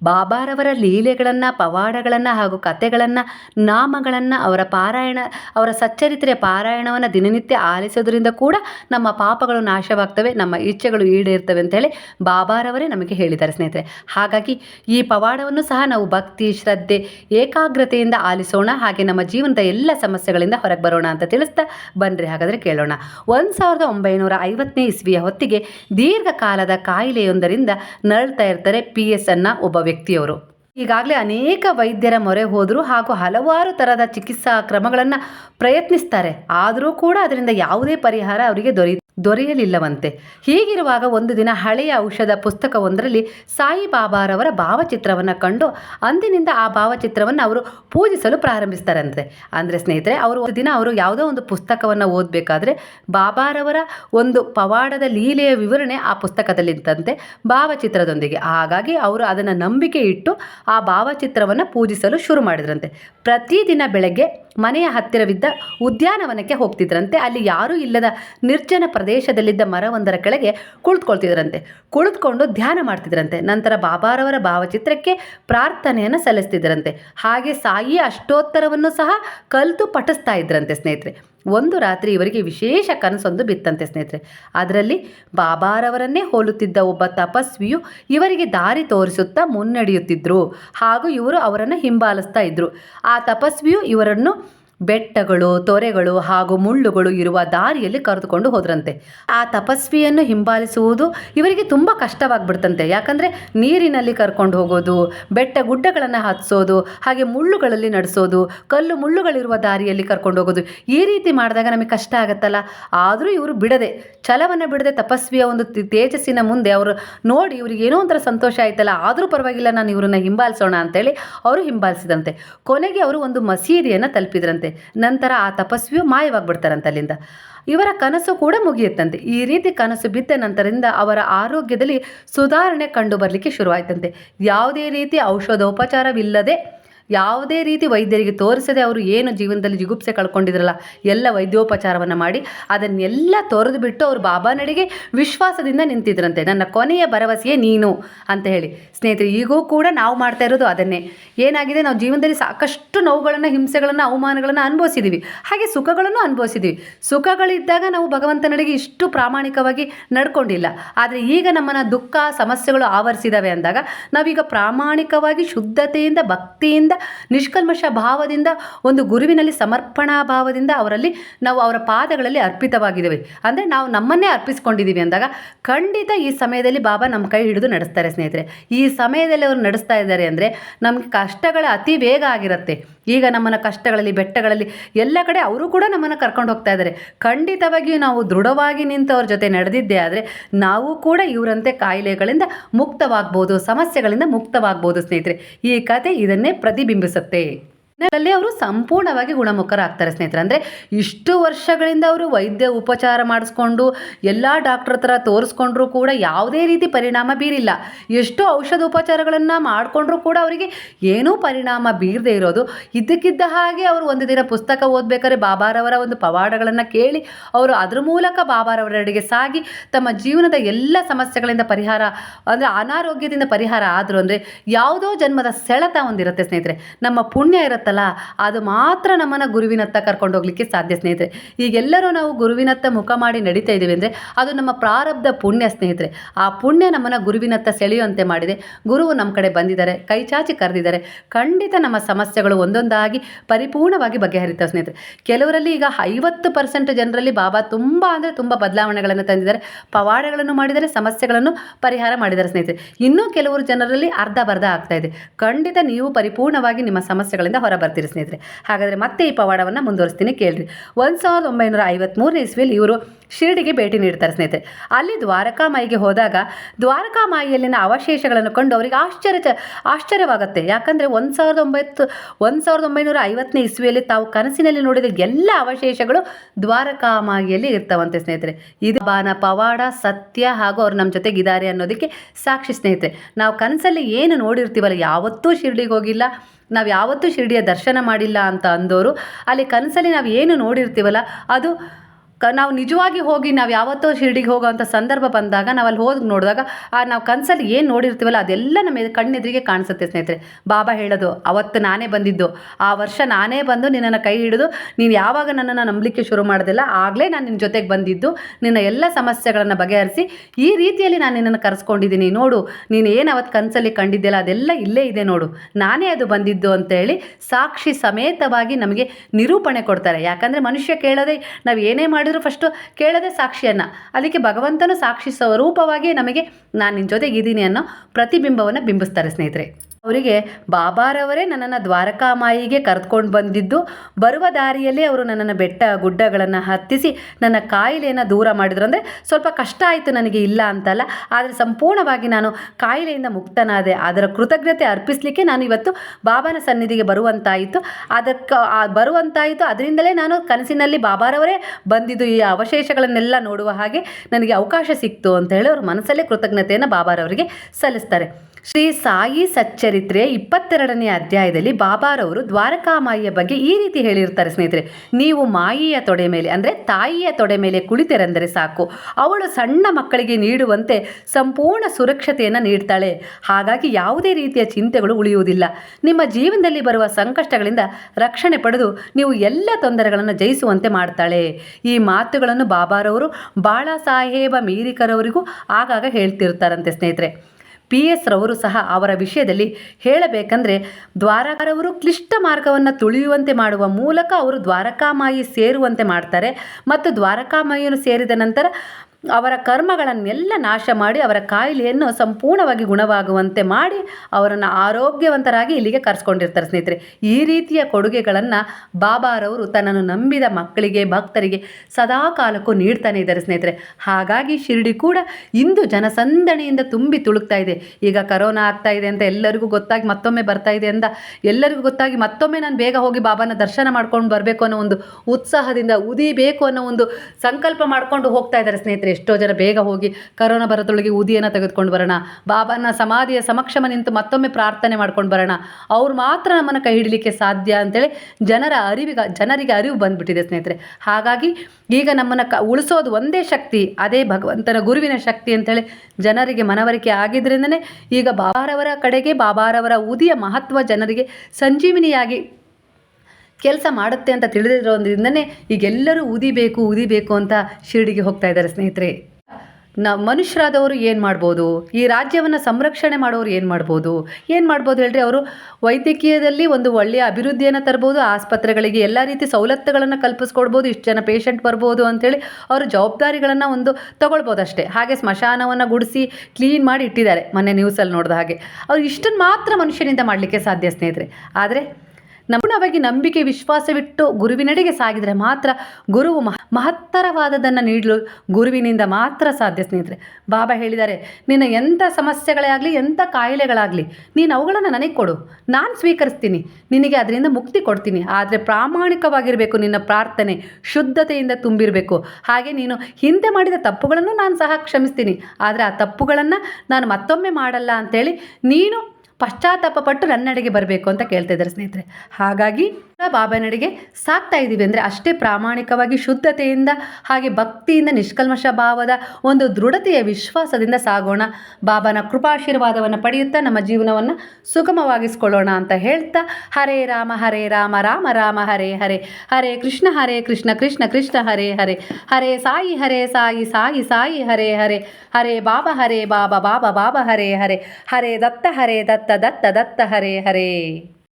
ಬಾಬಾರವರ ಲೀಲೆಗಳನ್ನು, ಪವಾಡಗಳನ್ನು ಹಾಗೂ ಕಥೆಗಳನ್ನು ನಾಮಗಳನ್ನು ಅವರ ಪಾರಾಯಣ, ಅವರ ಸಚ್ಚರಿತ್ರೆಯ ಪಾರಾಯಣವನ್ನು ದಿನನಿತ್ಯ ಆಲಿಸೋದ್ರಿಂದ ಕೂಡ ನಮ್ಮ ಪಾಪಗಳು ನಾಶವಾಗ್ತವೆ, ನಮ್ಮ ಇಚ್ಛೆಗಳು ಈಡೇರ್ತವೆ ಅಂತೇಳಿ ಬಾಬಾರವರೇ ನಮಗೆ ಹೇಳಿದ್ದಾರೆ ಸ್ನೇಹಿತರೆ. ಹಾಗಾಗಿ ಈ ಪವಾಡವನ್ನು ಸಹ ನಾವು ಭಕ್ತಿ, ಶ್ರದ್ಧೆ, ಏಕಾಗ್ರತೆಯಿಂದ ಆಲಿಸೋಣ, ಹಾಗೆ ನಮ್ಮ ಜೀವನದ ಎಲ್ಲ ಸಮಸ್ಯೆಗಳಿಂದ ಹೊರಗೆ ಬರೋಣ ಅಂತ ತಿಳಿಸ್ತಾ ಬನ್ನಿರಿ ಹಾಗಾದರೆ ಕೇಳೋಣ. ಒಂದು ಸಾವಿರದ ಒಂಬೈನೂರ ಐವತ್ತನೇ ಇಸ್ವಿಯ ಹೊತ್ತಿಗೆ ದೀರ್ಘಕಾಲದ ಕಾಯಿಲೆಯೊಂದರಿಂದ ನರಳ್ತಾ ಇರ್ತಾರೆ ಪಿ ಎಸ್ ಅನ್ನ ಒಬ್ಬ ವ್ಯಕ್ತಿಯವರು. ಈಗಾಗಲೇ ಅನೇಕ ವೈದ್ಯರ ಮೊರೆ ಹೋದರು ಹಾಗೂ ಹಲವಾರು ಥರದ ಚಿಕಿತ್ಸಾ ಕ್ರಮಗಳನ್ನು ಪ್ರಯತ್ನಿಸ್ತಾರೆ. ಆದರೂ ಕೂಡ ಅದರಿಂದ ಯಾವುದೇ ಪರಿಹಾರ ಅವರಿಗೆ ದೊರೆ ದೊರೆಯಲಿಲ್ಲವಂತೆ. ಹೀಗಿರುವಾಗ ಒಂದು ದಿನ ಹಳೆಯ ಔಷಧ ಪುಸ್ತಕವೊಂದರಲ್ಲಿ ಸಾಯಿಬಾಬಾರವರ ಭಾವಚಿತ್ರವನ್ನು ಕಂಡು ಅಂದಿನಿಂದ ಆ ಭಾವಚಿತ್ರವನ್ನು ಅವರು ಪೂಜಿಸಲು ಪ್ರಾರಂಭಿಸ್ತಾರಂತೆ. ಅಂದರೆ ಸ್ನೇಹಿತರೆ, ಅವರು ಒಂದು ದಿನ ಅವರು ಯಾವುದೋ ಒಂದು ಪುಸ್ತಕವನ್ನು ಓದಬೇಕಾದ್ರೆ ಬಾಬಾರವರ ಒಂದು ಪವಾಡದ ಲೀಲೆಯ ವಿವರಣೆ ಆ ಪುಸ್ತಕದಲ್ಲಿದ್ದಂತೆ ಭಾವಚಿತ್ರದೊಂದಿಗೆ. ಹಾಗಾಗಿ ಅವರು ಅದನ್ನು ನಂಬಿಕೆ ಇಟ್ಟು ಆ ಭಾವಚಿತ್ರವನ್ನು ಪೂಜಿಸಲು ಶುರು ಮಾಡಿದ್ರಂತೆ. ಪ್ರತಿದಿನ ಬೆಳಗ್ಗೆ ಮನೆಯ ಹತ್ತಿರವಿದ್ದ ಉದ್ಯಾನವನಕ್ಕೆ ಹೋಗ್ತಿದ್ರಂತೆ. ಅಲ್ಲಿ ಯಾರೂ ಇಲ್ಲದ ನಿರ್ಜನ ಪ್ರದೇಶದಲ್ಲಿದ್ದ ಮರವೊಂದರ ಕೆಳಗೆ ಕುಳಿತುಕೊಳ್ತಿದ್ರಂತೆ. ಕುಳಿತುಕೊಂಡು ಧ್ಯಾನ ಮಾಡ್ತಿದ್ರಂತೆ. ನಂತರ ಬಾಬಾರವರ ಭಾವಚಿತ್ರಕ್ಕೆ ಪ್ರಾರ್ಥನೆಯನ್ನು ಸಲ್ಲಿಸ್ತಿದ್ರಂತೆ. ಹಾಗೆ ಸಾಯಿ ಅಷ್ಟೋತ್ತರವನ್ನು ಸಹ ಕಲಿತು ಪಠಿಸ್ತಾ ಇದ್ರಂತೆ ಸ್ನೇಹಿತರೆ. ಒಂದು ರಾತ್ರಿ ಇವರಿಗೆ ವಿಶೇಷ ಕನಸೊಂದು ಬಿತ್ತಂತೆ ಸ್ನೇಹಿತರೆ. ಅದರಲ್ಲಿ ಬಾಬಾರವರನ್ನೇ ಹೋಲುತ್ತಿದ್ದ ಒಬ್ಬ ತಪಸ್ವಿಯು ಇವರಿಗೆ ದಾರಿ ತೋರಿಸುತ್ತಾ ಮುನ್ನಡೆಯುತ್ತಿದ್ದರು ಹಾಗೂ ಇವರು ಅವರನ್ನು ಹಿಂಬಾಲಿಸ್ತಾ ಇದ್ದರು ಆ ತಪಸ್ವಿಯು ಇವರನ್ನು ಬೆಟ್ಟಗಳು, ತೊರೆಗಳು ಹಾಗೂ ಮುಳ್ಳುಗಳು ಇರುವ ದಾರಿಯಲ್ಲಿ ಕರೆದುಕೊಂಡು ಹೋದ್ರಂತೆ. ಆ ತಪಸ್ವಿಯನ್ನು ಹಿಂಬಾಲಿಸುವುದು ಇವರಿಗೆ ತುಂಬ ಕಷ್ಟವಾಗ್ಬಿಡ್ತಂತೆ. ಯಾಕಂದರೆ ನೀರಿನಲ್ಲಿ ಕರ್ಕೊಂಡು ಹೋಗೋದು, ಬೆಟ್ಟ ಗುಡ್ಡಗಳನ್ನು ಹತ್ಸೋದು, ಹಾಗೆ ಮುಳ್ಳುಗಳಲ್ಲಿ ನಡೆಸೋದು, ಕಲ್ಲು ಮುಳ್ಳುಗಳಿರುವ ದಾರಿಯಲ್ಲಿ ಕರ್ಕೊಂಡು ಹೋಗೋದು, ಈ ರೀತಿ ಮಾಡಿದಾಗ ನಮಗೆ ಕಷ್ಟ ಆಗುತ್ತಲ್ಲ? ಆದರೂ ಇವರು ಬಿಡದೆ, ಛಲವನ್ನು ಬಿಡದೆ ತಪಸ್ವಿಯ ಒಂದು ತೇಜಸ್ಸಿನ ಮುಂದೆ ಅವರು ನೋಡಿ ಇವ್ರಿಗೆ ಏನೋ ಒಂಥರ ಸಂತೋಷ ಆಯ್ತಲ್ಲ? ಆದರೂ ಪರವಾಗಿಲ್ಲ ನಾನು ಇವರನ್ನ ಹಿಂಬಾಲಿಸೋಣ ಅಂತೇಳಿ ಅವರು ಹಿಂಬಾಲಿಸಿದಂತೆ. ಕೊನೆಗೆ ಅವರು ಒಂದು ಮಸೀದಿಯನ್ನು ತಲುಪಿದ್ರಂತೆ. ನಂತರ ಆ ತಪಸ್ವಿಯು ಮಾಯವಾಗಿಬಿಡ್ತಾರಂತೆ ಅಲ್ಲಿಂದ ಇವರ ಕನಸು ಕೂಡ ಮುಗಿಯುತ್ತಂತೆ. ಈ ರೀತಿ ಕನಸು ಬಿದ್ದ ನಂತರದಿಂದ ಅವರ ಆರೋಗ್ಯದಲ್ಲಿ ಸುಧಾರಣೆ ಕಂಡು ಬರಲಿಕ್ಕೆ ಶುರುವಾಯ್ತಂತೆ. ಯಾವುದೇ ರೀತಿ ಔಷಧೋಪಚಾರವಿಲ್ಲದೆ ಯಾವುದೇ ರೀತಿ ವೈದ್ಯರಿಗೆ ತೋರಿಸದೆ ಅವರು ಏನು ಜೀವನದಲ್ಲಿ ಜಿಗುಪ್ಸೆ ಕಳ್ಕೊಂಡಿದ್ರಲ್ಲ, ಎಲ್ಲ ವೈದ್ಯೋಪಚಾರವನ್ನು ಮಾಡಿ ಅದನ್ನೆಲ್ಲ ತೊರೆದು ಬಿಟ್ಟು ಅವರು ಬಾಬಾನಡಿಗೆ ವಿಶ್ವಾಸದಿಂದ ನಿಂತಿದ್ರಂತೆ. ನನ್ನ ಕೊನೆಯ ಭರವಸೆಯೇ ನೀನು ಅಂತ ಹೇಳಿ. ಸ್ನೇಹಿತರೆ, ಈಗೂ ಕೂಡ ನಾವು ಮಾಡ್ತಾ ಇರೋದು ಅದನ್ನೇ. ಏನಾಗಿದೆ, ನಾವು ಜೀವನದಲ್ಲಿ ಸಾಕಷ್ಟು ನೋವುಗಳನ್ನು, ಹಿಂಸೆಗಳನ್ನು, ಅವಮಾನಗಳನ್ನು ಅನುಭವಿಸಿದ್ದೀವಿ ಹಾಗೆ ಸುಖಗಳನ್ನು ಅನುಭವಿಸಿದ್ದೀವಿ ಸುಖಗಳಿದ್ದಾಗ ನಾವು ಭಗವಂತನಡಿಗೆ ಇಷ್ಟು ಪ್ರಾಮಾಣಿಕವಾಗಿ ನಡ್ಕೊಂಡಿಲ್ಲ. ಆದರೆ ಈಗ ನಮ್ಮನ್ನು ದುಃಖ, ಸಮಸ್ಯೆಗಳು ಆವರಿಸಿದಾವೆ ಅಂದಾಗ ನಾವೀಗ ಪ್ರಾಮಾಣಿಕವಾಗಿ ಶುದ್ಧತೆಯಿಂದ, ಭಕ್ತಿಯಿಂದ ನಿಷ್ಕಲ್ಮಶ ಭಾವದಿಂದ, ಒಂದು ಗುರುವಿನಲ್ಲಿ ಸಮರ್ಪಣಾ ಭಾವದಿಂದ ಅವರಲ್ಲಿ ನಾವು ಅವರ ಪಾದಗಳಲ್ಲಿ ಅರ್ಪಿತವಾಗಿದ್ದೇವೆ. ಅಂದರೆ ನಾವು ನಮ್ಮನ್ನೇ ಅರ್ಪಿಸ್ಕೊಂಡಿದ್ದೀವಿ ಅಂದಾಗ, ಖಂಡಿತ ಈ ಸಮಯದಲ್ಲಿ ಬಾಬಾ ನಮ್ಮ ಕೈ ಹಿಡಿದು ನಡೆಸ್ತಾರೆ ಸ್ನೇಹಿತರೆ. ಈ ಸಮಯದಲ್ಲಿ ಅವರು ನಡೆಸ್ತಾ ಇದ್ದಾರೆ ಅಂದರೆ, ನಮಗೆ ಕಷ್ಟಗಳ ಅತಿ ವೇಗ ಆಗಿರುತ್ತೆ. ಈಗ ನಮ್ಮನ್ನು ಕಷ್ಟಗಳಲ್ಲಿ, ಬೆಟ್ಟಗಳಲ್ಲಿ ಎಲ್ಲ ಕಡೆ ಅವರು ಕೂಡ ನಮ್ಮನ್ನು ಕರ್ಕೊಂಡು ಹೋಗ್ತಾ ಇದ್ದಾರೆ ಖಂಡಿತವಾಗಿಯೂ ನಾವು ದೃಢವಾಗಿ ನಿಂತು ಜೊತೆ ನಡೆದಿದ್ದೇ ಆದರೆ ನಾವು ಕೂಡ ಇವರಂತೆ ಕಾಯಿಲೆಗಳಿಂದ ಮುಕ್ತವಾಗ್ಬೋದು, ಸಮಸ್ಯೆಗಳಿಂದ ಮುಕ್ತವಾಗ್ಬೋದು ಸ್ನೇಹಿತರೆ. ಈ ಕತೆ ಇದನ್ನೇ ಪ್ರತಿಬಿಂಬಿಸುತ್ತೆ. ಅಲ್ಲಿ ಅವರು ಸಂಪೂರ್ಣವಾಗಿ ಗುಣಮುಖರಾಗ್ತಾರೆ ಸ್ನೇಹಿತರೆ. ಅಂದರೆ ಇಷ್ಟು ವರ್ಷಗಳಿಂದ ಅವರು ವೈದ್ಯ ಉಪಚಾರ ಮಾಡಿಸ್ಕೊಂಡು, ಎಲ್ಲ ಡಾಕ್ಟರ್ ಹತ್ರ ತೋರಿಸ್ಕೊಂಡ್ರೂ ಕೂಡ ಯಾವುದೇ ರೀತಿ ಪರಿಣಾಮ ಬೀರಿಲ್ಲ. ಎಷ್ಟು ಔಷಧ ಉಪಚಾರಗಳನ್ನು ಮಾಡಿಕೊಂಡ್ರೂ ಕೂಡ ಅವರಿಗೆ ಏನೂ ಪರಿಣಾಮ ಬೀರದೆ ಇರೋದು. ಇದ್ದಕ್ಕಿದ್ದ ಹಾಗೆ ಅವರು ಒಂದು ದಿನ ಪುಸ್ತಕ ಓದಬೇಕಾದ್ರೆ ಬಾಬಾರವರ ಒಂದು ಪವಾಡಗಳನ್ನು ಕೇಳಿ, ಅವರು ಅದ್ರ ಮೂಲಕ ಬಾಬಾರವರೆಡೆಗೆ ಸಾಗಿ, ತಮ್ಮ ಜೀವನದ ಎಲ್ಲ ಸಮಸ್ಯೆಗಳಿಂದ ಪರಿಹಾರ, ಅಂದರೆ ಅನಾರೋಗ್ಯದಿಂದ ಪರಿಹಾರ ಆದರು ಅಂದರೆ ಯಾವುದೋ ಜನ್ಮದ ಸೆಳೆತ ಒಂದಿರುತ್ತೆ ಸ್ನೇಹಿತರೆ. ನಮ್ಮ ಪುಣ್ಯ ಇರುತ್ತಲ್ಲ, ಅದು ಮಾತ್ರ ನಮ್ಮನ್ನು ಗುರುವಿನತ್ತ ಕರ್ಕೊಂಡು ಹೋಗ್ಲಿಕ್ಕೆ ಸಾಧ್ಯ, ಸ್ನೇಹಿತರೆ. ಈಗೆಲ್ಲರೂ ನಾವು ಗುರುವಿನತ್ತ ಮುಖ ಮಾಡಿ ನಡೀತಾ ಇದ್ದೀವಿ ಅಂದರೆ, ಅದು ನಮ್ಮ ಪ್ರಾರಬ್ಧ ಪುಣ್ಯ, ಸ್ನೇಹಿತರೆ. ಆ ಪುಣ್ಯ ನಮ್ಮನ್ನು ಗುರುವಿನತ್ತ ಸೆಳೆಯುವಂತೆ ಮಾಡಿದೆ. ಗುರುವು ನಮ್ಮ ಕಡೆ ಬಂದಿದ್ದಾರೆ, ಕೈ ಚಾಚಿ ಕರೆದಿದ್ದಾರೆ. ಖಂಡಿತ ನಮ್ಮ ಸಮಸ್ಯೆಗಳು ಒಂದೊಂದಾಗಿ ಪರಿಪೂರ್ಣವಾಗಿ ಬಗೆಹರಿತಾವೆ, ಸ್ನೇಹಿತರೆ. ಕೆಲವರಲ್ಲಿ ಈಗ ಐವತ್ತು ಪರ್ಸೆಂಟ್ ಜನರಲ್ಲಿ ಬಾಬಾ ತುಂಬ ಅಂದರೆ ತುಂಬ ಬದಲಾವಣೆಗಳನ್ನು ತಂದಿದ್ದಾರೆ, ಪವಾಡಗಳನ್ನು ಮಾಡಿದರೆ ಸಮಸ್ಯೆಗಳನ್ನು ಪರಿಹಾರ ಮಾಡಿದ್ದಾರೆ, ಸ್ನೇಹಿತರೆ. ಇನ್ನೂ ಕೆಲವರು ಜನರಲ್ಲಿ ಅರ್ಧ ಬರ್ಧ ಆಗ್ತಾ ಇದೆ. ಖಂಡಿತ ನೀವು ಪರಿಪೂರ್ಣವಾಗಿ ನಿಮ್ಮ ಸಮಸ್ಯೆಗಳಿಂದ ಹೊರ ಬರ್ತೀರಿ ಸ್ನೇಹಿತರೆ. ಹಾಗಾದರೆ ಮತ್ತೆ ಈ ಪವಾಡವನ್ನು ಮುಂದುವರಿಸ್ತೀನಿ, ಕೇಳ್ರಿ. ಒಂದು ಸಾವಿರದ ಒಂಬೈನೂರ ಐವತ್ತ್ಮೂರನೇ ಇಸ್ವಿಯಲ್ಲಿ ಇವರು ಶಿರಡಿಗೆ ಭೇಟಿ ನೀಡ್ತಾರೆ ಸ್ನೇಹಿತರೆ. ಅಲ್ಲಿ ದ್ವಾರಕಾಮಾಯಿಗೆ ಹೋದಾಗ ದ್ವಾರಕಾಮಾಯಿಯಲ್ಲಿನ ಅವಶೇಷಗಳನ್ನು ಕಂಡು ಅವರಿಗೆ ಆಶ್ಚರ್ಯ, ಆಶ್ಚರ್ಯವಾಗುತ್ತೆ. ಯಾಕಂದರೆ ಒಂದು ಸಾವಿರದ ಒಂಬತ್ತು, ಒಂದು ಸಾವಿರದ ಒಂಬೈನೂರ ಐವತ್ತನೇ ಇಸ್ವಿಯಲ್ಲಿ ತಾವು ಕನಸಿನಲ್ಲಿ ನೋಡಿದ ಎಲ್ಲ ಅವಶೇಷಗಳು ದ್ವಾರಕಾಮಾಯಿಯಲ್ಲಿ ಇರ್ತಾವಂತೆ ಸ್ನೇಹಿತರೆ. ಇದು ಬಾನ ಪವಾಡ, ಸತ್ಯ ಹಾಗೂ ಅವ್ರು ನಮ್ಮ ಜೊತೆಗಿದ್ದಾರೆ ಅನ್ನೋದಕ್ಕೆ ಸಾಕ್ಷಿ ಸ್ನೇಹಿತರೆ. ನಾವು ಕನಸಲ್ಲಿ ಏನು ನೋಡಿರ್ತೀವಲ್ಲ, ಯಾವತ್ತೂ ಶಿರಡಿಗೆ ಹೋಗಿಲ್ಲ. ನಾವು ಯಾವತ್ತೂ ಶಿರಡಿಯ ದರ್ಶನ ಮಾಡಿಲ್ಲ ಅಂತ ಅಂದೋರು ಅಲ್ಲಿ ಕನಸಲ್ಲಿ ನಾವು ಏನು ನೋಡಿರ್ತೀವಲ್ಲ ಅದು ಕ, ನಾವು ನಿಜವಾಗಿ ಹೋಗಿ ನಾವು ಯಾವತ್ತೋ ಶಿರ್ಡಿಗೆ ಹೋಗೋವಂಥ ಸಂದರ್ಭ ಬಂದಾಗ ನಾವು ಅಲ್ಲಿ ಹೋಗಿ ನೋಡಿದಾಗ, ಆ ನಾವು ಕನಸಲ್ಲಿ ಏನು ನೋಡಿರ್ತೀವಲ್ಲ, ಅದೆಲ್ಲ ನಮ್ಮ ಕಣ್ಣೆದುರಿಗೆ ಕಾಣಿಸುತ್ತೆ ಸ್ನೇಹಿತರೆ. ಬಾಬಾ ಹೇಳೋದು, ಅವತ್ತು ನಾನೇ ಬಂದಿದ್ದು. ಆ ವರ್ಷ ನಾನೇ ಬಂದು ನಿನ್ನನ್ನು ಕೈ ಹಿಡಿದು, ನೀನು ಯಾವಾಗ ನನ್ನನ್ನು ನಂಬಲಿಕ್ಕೆ ಶುರು ಮಾಡೋದಿಲ್ಲ, ಆಗಲೇ ನಾನು ನಿನ್ನ ಜೊತೆಗೆ ಬಂದಿದ್ದು, ನಿನ್ನ ಎಲ್ಲ ಸಮಸ್ಯೆಗಳನ್ನು ಬಗೆಹರಿಸಿ, ಈ ರೀತಿಯಲ್ಲಿ ನಾನು ನಿನ್ನನ್ನು ಕರೆಸ್ಕೊಂಡಿದ್ದೀನಿ. ನೋಡು, ನೀನು ಏನು ಅವತ್ತು ಕನಸಲ್ಲಿ ಕಂಡಿದ್ದೆಲ್ಲ ಅದೆಲ್ಲ ಇಲ್ಲೇ ಇದೆ ನೋಡು. ನಾನೇ ಅದು ಬಂದಿದ್ದು ಅಂತೇಳಿ ಸಾಕ್ಷಿ ಸಮೇತವಾಗಿ ನಮಗೆ ನಿರೂಪಣೆ ಕೊಡ್ತಾರೆ. ಯಾಕಂದರೆ ಮನುಷ್ಯ ಕೇಳೋದೇ ನಾವು ಏನೇ ಮಾಡಿದ್ರು ಫಸ್ಟು ಕೇಳೋದೇ ಸಾಕ್ಷಿಯನ್ನು. ಅದಕ್ಕೆ ಭಗವಂತನು ಸಾಕ್ಷಿ ಸ್ವರೂಪವಾಗಿ ನಮಗೆ ನಾನು ನಿನ್ನ ಜೊತೆಗಿದ್ದೀನಿ ಅನ್ನೋ ಪ್ರತಿಬಿಂಬವನ್ನು ಬಿಂಬಿಸ್ತಾರೆ ಸ್ನೇಹಿತರೆ. ಅವರಿಗೆ ಬಾಬಾರವರೇ ನನ್ನನ್ನು ದ್ವಾರಕಾಮಾಯಿಗೆ ಕರೆದುಕೊಂಡು ಬಂದಿದ್ದು. ಬರುವ ದಾರಿಯಲ್ಲಿ ಅವರು ನನ್ನನ್ನು ಬೆಟ್ಟ ಗುಡ್ಡಗಳನ್ನು ಹತ್ತಿಸಿ ನನ್ನ ಕಾಯಿಲೆಯನ್ನು ದೂರ ಮಾಡಿದ್ರು. ಅಂದರೆ ಸ್ವಲ್ಪ ಕಷ್ಟ ಆಯಿತು ನನಗೆ ಇಲ್ಲ ಅಂತಲ್ಲ. ಆದರೆ ಸಂಪೂರ್ಣವಾಗಿ ನಾನು ಕಾಯಿಲೆಯಿಂದ ಮುಕ್ತನಾದೆ. ಅದರ ಕೃತಜ್ಞತೆ ಅರ್ಪಿಸಲಿಕ್ಕೆ ನಾನು ಇವತ್ತು ಬಾಬಾನ ಸನ್ನಿಧಿಗೆ ಬರುವಂತಾಯಿತು. ಅದಕ್ಕೆ ಬರುವಂತಾಯಿತು. ಅದರಿಂದಲೇ ನಾನು ಕನಸಿನಲ್ಲಿ ಬಾಬಾರವರೇ ಬಂದಿದ್ದು. ಈ ಅವಶೇಷಗಳನ್ನೆಲ್ಲ ನೋಡುವ ಹಾಗೆ ನನಗೆ ಅವಕಾಶ ಸಿಕ್ತು ಅಂತ ಹೇಳಿ ಅವ್ರ ಮನಸ್ಸಲ್ಲೇ ಕೃತಜ್ಞತೆಯನ್ನು ಬಾಬಾರವರಿಗೆ ಸಲ್ಲಿಸ್ತಾರೆ. ಶ್ರೀ ಸಾಯಿ ಸಚ್ಚರಿತ್ರೆ ಇಪ್ಪತ್ತೆರಡನೇ ಅಧ್ಯಾಯದಲ್ಲಿ ಬಾಬಾರವರು ದ್ವಾರಕಾಮಾಯಿಯ ಬಗ್ಗೆ ಈ ರೀತಿ ಹೇಳಿರ್ತಾರೆ ಸ್ನೇಹಿತರೆ. ನೀವು ಮಾಯಿಯ ತೊಡೆ ಮೇಲೆ, ಅಂದರೆ ತಾಯಿಯ ತೊಡೆ ಮೇಲೆ ಕುಳಿತರೆಂದರೆ ಸಾಕು. ಅವಳು ಸಣ್ಣ ಮಕ್ಕಳಿಗೆ ನೀಡುವಂತೆ ಸಂಪೂರ್ಣ ಸುರಕ್ಷತೆಯನ್ನು ನೀಡ್ತಾಳೆ. ಹಾಗಾಗಿ ಯಾವುದೇ ರೀತಿಯ ಚಿಂತೆಗಳು ಉಳಿಯುವುದಿಲ್ಲ. ನಿಮ್ಮ ಜೀವನದಲ್ಲಿ ಬರುವ ಸಂಕಷ್ಟಗಳಿಂದ ರಕ್ಷಣೆ ಪಡೆದು ನೀವು ಎಲ್ಲ ತೊಂದರೆಗಳನ್ನು ಜಯಿಸುವಂತೆ ಮಾಡ್ತಾಳೆ. ಈ ಮಾತುಗಳನ್ನು ಬಾಬಾರವರು ಬಾಳಾ ಸಾಹೇಬ ಮೀರಿಕರವರಿಗೂ ಆಗಾಗ ಹೇಳ್ತಿರ್ತಾರಂತೆ ಸ್ನೇಹಿತರೆ. ಪಿ ಎಸ್ ರವರು ಸಹ ಅವರ ವಿಷಯದಲ್ಲಿ ಹೇಳಬೇಕಂದ್ರೆ ದ್ವಾರಕಾರವರು ಕ್ಲಿಷ್ಟ ಮಾರ್ಗವನ್ನು ತುಳಿಯುವಂತೆ ಮಾಡುವ ಮೂಲಕ ಅವರು ದ್ವಾರಕಾಮಾಯಿ ಸೇರುವಂತೆ ಮಾಡ್ತಾರೆ. ಮತ್ತು ದ್ವಾರಕಾಮಾಯಿಯನ್ನು ಸೇರಿದ ನಂತರ ಅವರ ಕರ್ಮಗಳನ್ನೆಲ್ಲ ನಾಶ ಮಾಡಿ ಅವರ ಕಾಯಿಲೆಯನ್ನು ಸಂಪೂರ್ಣವಾಗಿ ಗುಣವಾಗುವಂತೆ ಮಾಡಿ ಅವರನ್ನು ಆರೋಗ್ಯವಂತರಾಗಿ ಇಲ್ಲಿಗೆ ಕರೆಸ್ಕೊಂಡಿರ್ತಾರೆ ಸ್ನೇಹಿತರೆ. ಈ ರೀತಿಯ ಕೊಡುಗೆಗಳನ್ನು ಬಾಬಾರವರು ತನ್ನನ್ನು ನಂಬಿದ ಮಕ್ಕಳಿಗೆ, ಭಕ್ತರಿಗೆ ಸದಾ ಕಾಲಕ್ಕೂ ನೀಡ್ತಾನೆ ಇದ್ದಾರೆ ಸ್ನೇಹಿತರೆ. ಹಾಗಾಗಿ ಶಿರಡಿ ಕೂಡ ಇಂದು ಜನಸಂದಣಿಯಿಂದ ತುಂಬಿ ತುಳುಕ್ತಾ ಇದೆ. ಈಗ ಕರೋನಾ ಆಗ್ತಾ ಇದೆ ಅಂತ ಎಲ್ಲರಿಗೂ ಗೊತ್ತಾಗಿ ಮತ್ತೊಮ್ಮೆ ಬರ್ತಾ ಇದೆ ಅಂತ ಎಲ್ಲರಿಗೂ ಗೊತ್ತಾಗಿ ಮತ್ತೊಮ್ಮೆ ನಾನು ಬೇಗ ಹೋಗಿ ಬಾಬಾನ ದರ್ಶನ ಮಾಡ್ಕೊಂಡು ಬರಬೇಕು ಅನ್ನೋ ಒಂದು ಉತ್ಸಾಹದಿಂದ ಉದಿಬೇಕು ಅನ್ನೋ ಒಂದು ಸಂಕಲ್ಪ ಮಾಡಿಕೊಂಡು ಹೋಗ್ತಾ ಇದ್ದಾರೆ ಸ್ನೇಹಿತರೆ. ಎಷ್ಟೋ ಜನ ಬೇಗ ಹೋಗಿ ಕರೋನಾ ಬರೋದ್ರೊಳಗೆ ಉದಿಯನ್ನು ತೆಗೆದುಕೊಂಡು ಬರೋಣ. ಬಾಬಾನ ಸಮಾಧಿಯ ಸಮಕ್ಷಮ ನಿಂತು ಮತ್ತೊಮ್ಮೆ ಪ್ರಾರ್ಥನೆ ಮಾಡ್ಕೊಂಡು ಬರೋಣ. ಅವ್ರು ಮಾತ್ರ ನಮ್ಮನ್ನು ಕೈ ಹಿಡಲಿಕ್ಕೆ ಸಾಧ್ಯ ಅಂತೇಳಿ ಜನರ ಅರಿವಿಗ, ಜನರಿಗೆ ಅರಿವು ಬಂದ್ಬಿಟ್ಟಿದೆ ಸ್ನೇಹಿತರೆ. ಹಾಗಾಗಿ ಈಗ ನಮ್ಮನ್ನು ಕ, ಉಳಿಸೋದು ಒಂದೇ ಶಕ್ತಿ, ಅದೇ ಭಗವಂತನ ಗುರುವಿನ ಶಕ್ತಿ ಅಂತೇಳಿ ಜನರಿಗೆ ಮನವರಿಕೆ ಆಗಿದ್ದರಿಂದನೇ ಈಗ ಬಾಬಾರವರ ಕಡೆಗೆ, ಬಾಬಾರವರ ಉದಿಯ ಮಹತ್ವ ಜನರಿಗೆ ಸಂಜೀವಿನಿಯಾಗಿ ಕೆಲಸ ಮಾಡುತ್ತೆ ಅಂತ ತಿಳಿದಿರೋದ್ರಿಂದನೇ ಈಗೆಲ್ಲರೂ ಉದಿಬೇಕು ಉದಿಬೇಕು ಅಂತ ಶಿರಡಿಗೆ ಹೋಗ್ತಾ ಇದ್ದಾರೆ ಸ್ನೇಹಿತರೆ. ನ ಮನುಷ್ಯರಾದವರು ಏನು ಮಾಡ್ಬೋದು? ಈ ರಾಜ್ಯವನ್ನು ಸಂರಕ್ಷಣೆ ಮಾಡೋರು ಏನು ಮಾಡ್ಬೋದು? ಏನು ಮಾಡ್ಬೋದು ಹೇಳ್ರಿ ಅವರು? ವೈದ್ಯಕೀಯದಲ್ಲಿ ಒಂದು ಒಳ್ಳೆಯ ಅಭಿವೃದ್ಧಿಯನ್ನು ತರ್ಬೋದು, ಆಸ್ಪತ್ರೆಗಳಿಗೆ ಎಲ್ಲ ರೀತಿ ಸವಲತ್ತುಗಳನ್ನು ಕಲ್ಪಿಸ್ಕೊಡ್ಬೋದು, ಇಷ್ಟು ಜನ ಪೇಷಂಟ್ ಬರ್ಬೋದು ಅಂತೇಳಿ ಅವರು ಜವಾಬ್ದಾರಿಗಳನ್ನು ಒಂದು ತಗೊಳ್ಬೋದು ಅಷ್ಟೇ ಹಾಗೆ ಸ್ಮಶಾನವನ್ನು ಗುಡಿಸಿ ಕ್ಲೀನ್ ಮಾಡಿ ಇಟ್ಟಿದ್ದಾರೆ, ಮೊನ್ನೆ ನ್ಯೂಸಲ್ಲಿ ನೋಡಿದ ಹಾಗೆ. ಅವ್ರು ಇಷ್ಟನ್ನು ಮಾತ್ರ ಮನುಷ್ಯನಿಂದ ಮಾಡಲಿಕ್ಕೆ ಸಾಧ್ಯ ಸ್ನೇಹಿತರೆ. ಆದರೆ ನಮ್ಮವಾಗಿ ನಂಬಿಕೆ, ವಿಶ್ವಾಸವಿಟ್ಟು ಗುರುವಿನಡೆಗೆ ಸಾಗಿದರೆ ಮಾತ್ರ ಗುರುವು ಮಹ, ಮಹತ್ತರವಾದದನ್ನು ನೀಡಲು ಗುರುವಿನಿಂದ ಮಾತ್ರ ಸಾಧ್ಯ, ಸ್ನೇಹಿತರೆ. ಬಾಬಾ ಹೇಳಿದ್ದಾರೆ, ನಿನ್ನ ಎಂಥ ಸಮಸ್ಯೆಗಳೇ ಆಗಲಿ, ಎಂಥ ಕಾಯಿಲೆಗಳಾಗಲಿ, ನೀನು ಅವುಗಳನ್ನು ನನಗೆ ಕೊಡು. ನಾನು ಸ್ವೀಕರಿಸ್ತೀನಿ. ನಿನಗೆ ಅದರಿಂದ ಮುಕ್ತಿ ಕೊಡ್ತೀನಿ. ಆದರೆ ಪ್ರಾಮಾಣಿಕವಾಗಿರಬೇಕು, ನಿನ್ನ ಪ್ರಾರ್ಥನೆ ಶುದ್ಧತೆಯಿಂದ ತುಂಬಿರಬೇಕು. ಹಾಗೆ ನೀನು ಹಿಂದೆ ಮಾಡಿದ ತಪ್ಪುಗಳನ್ನು ನಾನು ಸಹ ಕ್ಷಮಿಸ್ತೀನಿ. ಆದರೆ ಆ ತಪ್ಪುಗಳನ್ನು ನಾನು ಮತ್ತೊಮ್ಮೆ ಮಾಡಲ್ಲ ಅಂಥೇಳಿ ನೀನು ಪಶ್ಚಾತ್ತಾಪ ಪಟ್ಟು ನನ್ನಡೆಗೆ ಬರಬೇಕು ಅಂತ ಕೇಳ್ತಾ ಇದ್ದಾರೆ ಸ್ನೇಹಿತರೆ. ಹಾಗಾಗಿ ಬಾಬಾನಡೆಗೆ ಸಾಕ್ತಾ ಇದ್ದೀವಿ ಅಂದರೆ ಅಷ್ಟೇ ಪ್ರಾಮಾಣಿಕವಾಗಿ ಶುದ್ಧತೆಯಿಂದ ಹಾಗೆ ಭಕ್ತಿಯಿಂದ ನಿಷ್ಕಲ್ಮಶ ಭಾವದ ಒಂದು ದೃಢತೆಯ ವಿಶ್ವಾಸದಿಂದ ಸಾಗೋಣ. ಬಾಬಾನ ಕೃಪಾಶೀರ್ವಾದವನ್ನು ಪಡೆಯುತ್ತಾ ನಮ್ಮ ಜೀವನವನ್ನು ಸುಗಮವಾಗಿಸ್ಕೊಳ್ಳೋಣ ಅಂತ ಹೇಳ್ತಾ ಹರೇ ರಾಮ ಹರೇ ರಾಮ ರಾಮ ರಾಮ, ಹರೇ ಹರೇ. ಹರೇ ಕೃಷ್ಣ ಹರೇ ಕೃಷ್ಣ ಕೃಷ್ಣ ಕೃಷ್ಣ, ಹರೇ ಹರೇ. ಹರೇ ಸಾಯಿ ಹರೇ ಸಾಯಿ ಸಾಯಿ ಸಾಯಿ, ಹರೇ ಹರೇ. ಹರೇ ಬಾಬಾ ಹರೇ ಬಾಬಾ ಬಾಬಾ ಬಾಬಾ, ಹರೇ ಹರೇ. ಹರೇ ದತ್ತ ಹರೇ ದತ್ತ. ದತ್ತ ದತ್ತ ಹರೇ ಹರೇ